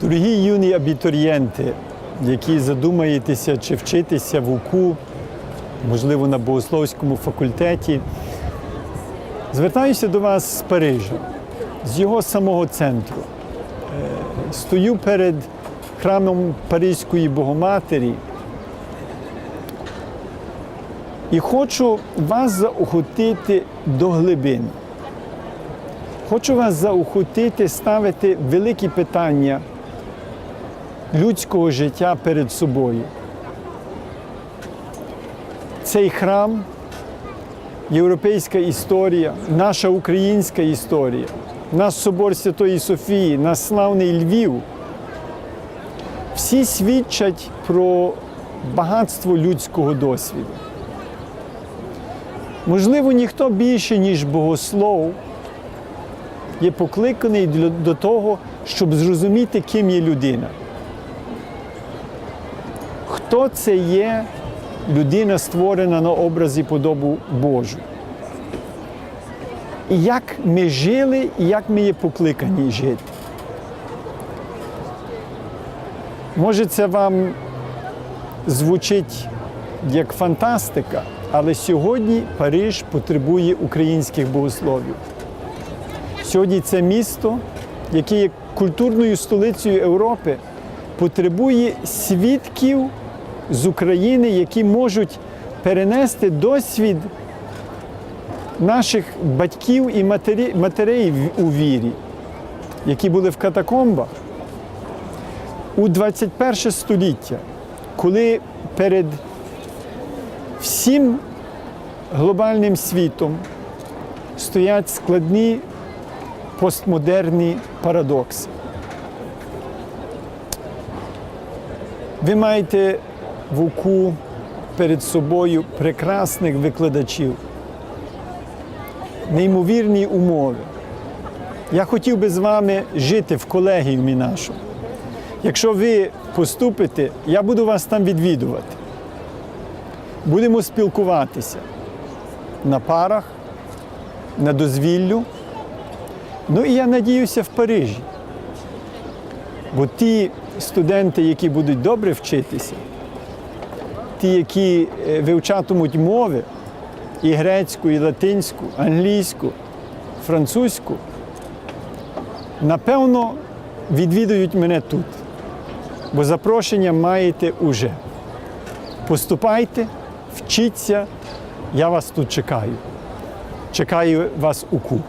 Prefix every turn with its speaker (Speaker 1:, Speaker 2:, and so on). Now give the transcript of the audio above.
Speaker 1: Дорогі юні абітурієнти, які задумаєтеся чи вчитися в УКУ, можливо, на богословському факультеті, звертаюся до вас з Парижа, з його самого центру. Е, Стою перед храмом Паризької Богоматері і хочу вас заохотити до глибин. Хочу вас заохотити ставити великі питання людського життя перед собою. Цей храм, європейська історія, наша українська історія, наш собор Святої Софії, наш славний Львів. Всі свідчать про багатство людського досвіду. Можливо, ніхто більше, ніж богослов, є покликаний до того, щоб зрозуміти, ким є людина. Хто це є людина, створена на образі подобу Божу? І як ми жили, і як ми є покликані жити. Може, це вам звучить як фантастика, але сьогодні Париж потребує українських богословів. Сьогодні це місто, яке є культурною столицею Європи, потребує свідків з України, які можуть перенести досвід наших батьків і матерей у вірі, які були в катакомбах. У 21 століття, коли перед всім глобальним світом стоять складні постмодерні парадокси. Ви маєте в УКУ перед собою прекрасних викладачів, неймовірні умови. Я хотів би з вами жити в колегіумі нашому. Якщо ви поступите, я буду вас там відвідувати. Будемо спілкуватися на парах, на дозвіллю. Ну і я надіюся в Парижі. Бо ті студенти, які будуть добре вчитися, ті, які е, вивчатимуть мови і грецьку, і латинську, англійську, французьку, напевно, відвідують мене тут. Бо запрошення маєте уже. Поступайте, вчіться, я вас тут чекаю. Чекаю вас у КУ.